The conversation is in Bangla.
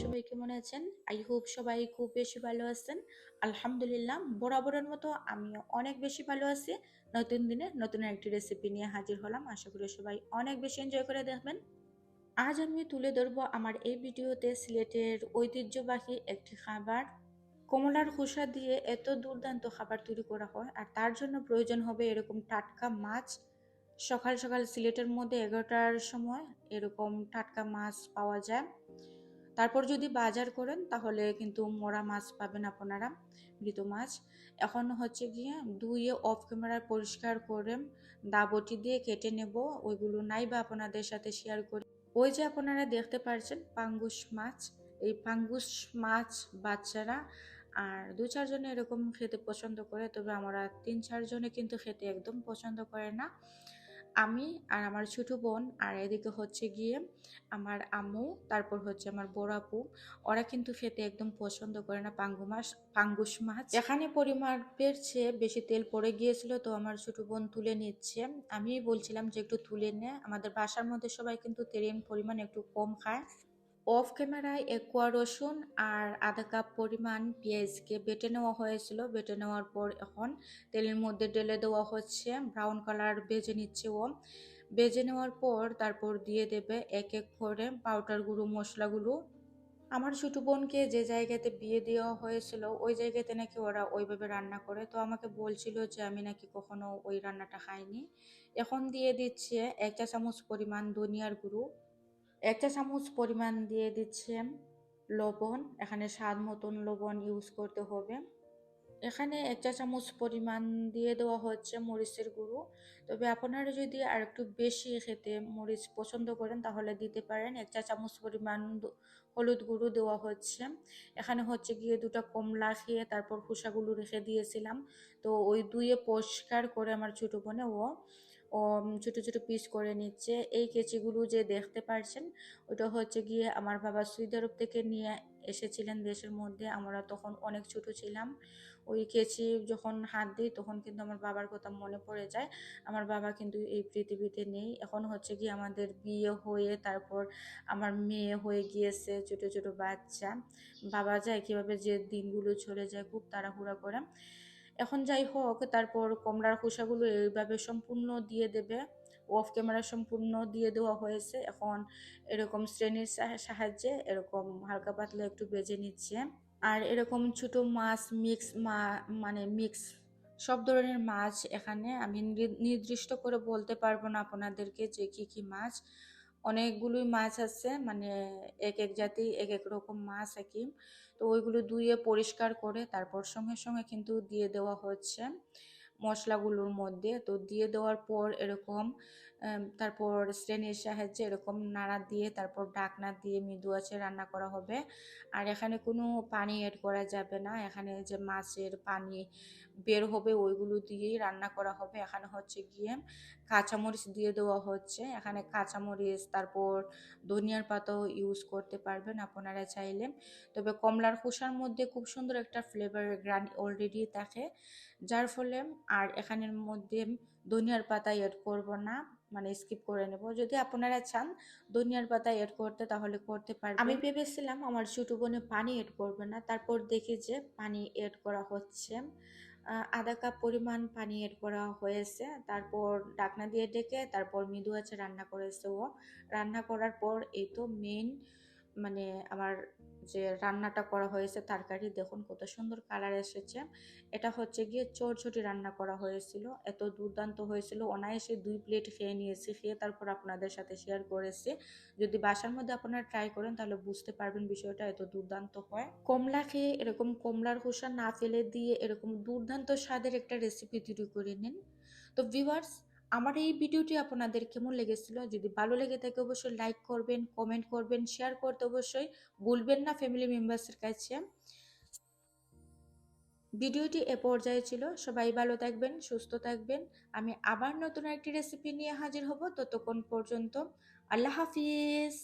সবাই কেমন আছেন? আই হোপ সবাই খুব বেশি ভালো আছেন। আলহামদুলিল্লাহ, বরাবরের মতো আমিও অনেক বেশি ভালো আছি। নতুন দিনে নতুন একটি রেসিপি নিয়ে হাজির হলাম। আশা করি সবাই অনেক বেশি এনজয় করে দেখবেন। আজ আমি তুলে ধরবো আমার এই ভিডিওতে সিলেটের ঐতিহ্যবাহী একটি খাবার। কমলার খোসা দিয়ে এত দুর্দান্ত খাবার তৈরি করা হয় আর তার জন্য প্রয়োজন হবে এরকম টাটকা মাছ। সকাল সকাল সিলেটের মধ্যে এগারোটার সময় এরকম টাটকা মাছ পাওয়া যায়। তারপর যদি বাজার করেন, তাহলে কিন্তু মরা মাছ পাবেন আপনারা, মৃত মাছ। এখন হচ্ছে গিয়ে ধুয়ে অফ ক্যামেরায় পরিষ্কার করে দাবটি দিয়ে কেটে নেব, ওইগুলো নাই বা আপনাদের সাথে শেয়ার করি। ওই যে আপনারা দেখতে পাচ্ছেন পাঙ্গুস মাছ, এই পাঙ্গুস মাছ বাচ্চারা আর দু চারজনে এরকম খেতে পছন্দ করে, তবে আমরা তিন চারজনে কিন্তু খেতে একদম পছন্দ করে না। আমি আর আমার ছোট বোন আর এদিকে হচ্ছে গিয়ে আমার আম্মু, তারপর হচ্ছে আমার বড় ওরা কিন্তু খেতে একদম পছন্দ করে না পাঙ্গু মাছ পাঙ্গুস মাছ। এখানে পরিমাপের চেয়ে বেশি তেল পড়ে গিয়েছিল, তো আমার ছোট বোন তুলে নিচ্ছে। আমি বলছিলাম যে একটু তুলে নে, আমাদের বাসার মধ্যে সবাই কিন্তু তেলের পরিমাণ একটু কম খায়। অফ ক্যামেরায় এক কোয়া রসুন আর আধা কাপ পরিমাণ পেঁয়াজকে বেটে নেওয়া হয়েছিল। বেটে নেওয়ার পর এখন তেলের মধ্যে ঢেলে দেওয়া হচ্ছে। ব্রাউন কালার বেজে নিচ্ছে ও। বেজে নেওয়ার পর তারপর দিয়ে দেবে এক এক করে পাউডার গুঁড়ো মশলাগুলো। আমার ছোট বোনকে যে জায়গাতে বিয়ে দেওয়া হয়েছিল, ওই জায়গাতে নাকি ওরা ওইভাবে রান্না করে। তো আমাকে বলছিল যে আমি নাকি কখনো ওই রান্নাটা খাইনি। এখন দিয়ে দিচ্ছে এক চা চামচ পরিমাণ ধনিয়ার গুঁড়ো। একটা চামচ পরিমাণ দিয়ে দিচ্ছে লবণ, এখানে স্বাদ মতন লবণ ইউজ করতে হবে। এখানে একটা চামচ পরিমাণ দিয়ে দেওয়া হচ্ছে মরিচের গুঁড়ো। তবে আপনারা যদি আর একটু বেশি খেতে মরিচ পছন্দ করেন, তাহলে দিতে পারেন। একটা চামচ পরিমাণ হলুদ গুঁড়ো দেওয়া হচ্ছে। এখানে হচ্ছে গিয়ে দুটো কমলা খেয়ে তারপর খোসাগুলো রেখে দিয়েছিলাম। তো ওই দুয়ে পরিষ্কার করে আমার ছোটো বোনে ও ও ছোট ছোট পিস করে নিচ্ছে। এই কেচিগুলো যে দেখতে পারছেন, ওটা হচ্ছে গিয়ে আমার বাবা সৌদি আরব থেকে নিয়ে এসেছিলেন দেশের মধ্যে। আমরা তখন অনেক ছোট ছিলাম। ওই কেচি যখন হাত দিই, তখন কিন্তু আমার বাবার কথা মনে পড়ে যায়। আমার বাবা কিন্তু এই পৃথিবীতে নেই। এখন হচ্ছে কি আমাদের বিয়ে হয়ে, তারপর আমার মেয়ে হয়ে গিয়েছে, ছোট ছোট বাচ্চা। বাবা যায় কীভাবে যে দিনগুলো চলে যায়, খুব তাড়াহুড়া করে। এখন যাই হোক, তারপর কমলার খোসাগুলো এইভাবে সম্পূর্ণ দিয়ে দেবে। অফ ক্যামেরা সম্পূর্ণ দিয়ে দেওয়া হয়েছে। এখন এরকম শ্রেণির সাহায্যে এরকম হালকা পাতলা একটু বেজে নিচ্ছে। আর এরকম ছোট মাছ মিক্স মা মানে মিক্স সব ধরনের মাছ এখানে আমি নির্দিষ্ট করে বলতে পারব না আপনাদেরকে যে কি কি মাছ। অনেকগুলোই মাছ আছে মানে এক এক জাতি, এক এক রকম মাছ একই। তো ওইগুলো ধুয়ে পরিষ্কার করে তারপর সঙ্গে সঙ্গে কিন্তু দিয়ে দেওয়া হচ্ছে মশলাগুলোর মধ্যে। তো দিয়ে দেওয়ার পর এরকম তারপর শ্রেণির সাহায্যে এরকম নাড়া দিয়ে, তারপর ডাকনা দিয়ে মৃদু আছে রান্না করা হবে। আর এখানে কোনো পানি এড করা যাবে না। এখানে যে মাছের পানি বের হবে, ওইগুলো দিয়েই রান্না করা হবে। এখানে হচ্ছে গিয়ে কাঁচামরিচ দিয়ে দেওয়া হচ্ছে। এখানে কাঁচামরিচ, তারপর ধনিয়ার পাতাও ইউজ করতে পারবেন আপনারা চাইলে। তবে কমলার খোসার মধ্যে খুব সুন্দর একটা ফ্লেভারের গ্রান অলরেডি থাকে। যার ফলে আর এখানের মধ্যে ধনিয়ার পাতা এড করব না মানে স্কিপ করে নেব। যদি আপনারা চান ধনিয়ার পাতা এড করতে, তাহলে করতে পারবেন। আমি ভেবেছিলাম আমার ছোটো বোনে পানি এড করবে না, তারপর দেখি যে পানি এড করা হচ্ছে। আধা কাপ পরিমাণ পানি এড করা হয়েছে। তারপর ডাকনা দিয়ে ডেকে তারপর মৃদু আছে রান্না করেছে ও। রান্না করার পর এই তো মেন মানে আমার যে রান্নাটা করা হয়েছে তরকারি, দেখুন কত সুন্দর কালার এসেছে। এটা হচ্ছে গিয়ে চটচটি রান্না করা হয়েছিল। এত দুর্দান্ত হয়েছিল। অনায়াসে দুই প্লেট খেয়ে নিয়েছি, খেয়ে তারপর আপনাদের সাথে শেয়ার করেছি। যদি বাসার মধ্যে আপনারা ট্রাই করেন, তাহলে বুঝতে পারবেন বিষয়টা এত দুর্দান্ত হয়। কমলা খেয়ে এরকম কমলার খোসা না ফেলে দিয়ে এরকম দুর্দান্ত স্বাদের একটা রেসিপি তৈরি করে নিন। তো ভিউয়ার্স আমার এই ভিডিওটি আপনাদের কেমন লেগেছিল? যদি ভালো লেগে থাকে অবশ্যই লাইক করবেন কমেন্ট করবেন শেয়ার করতে অবশ্যই ভুলবেন না ফ্যামিলি মেম্বার্সের কাছে। ভিডিওটি এ পর্যায়ে ছিল। সবাই ভালো থাকবেন, সুস্থ থাকবেন। আমি আবার নতুন একটি রেসিপি নিয়ে হাজির হব ততক্ষণ পর্যন্ত। আল্লাহ হাফিজ।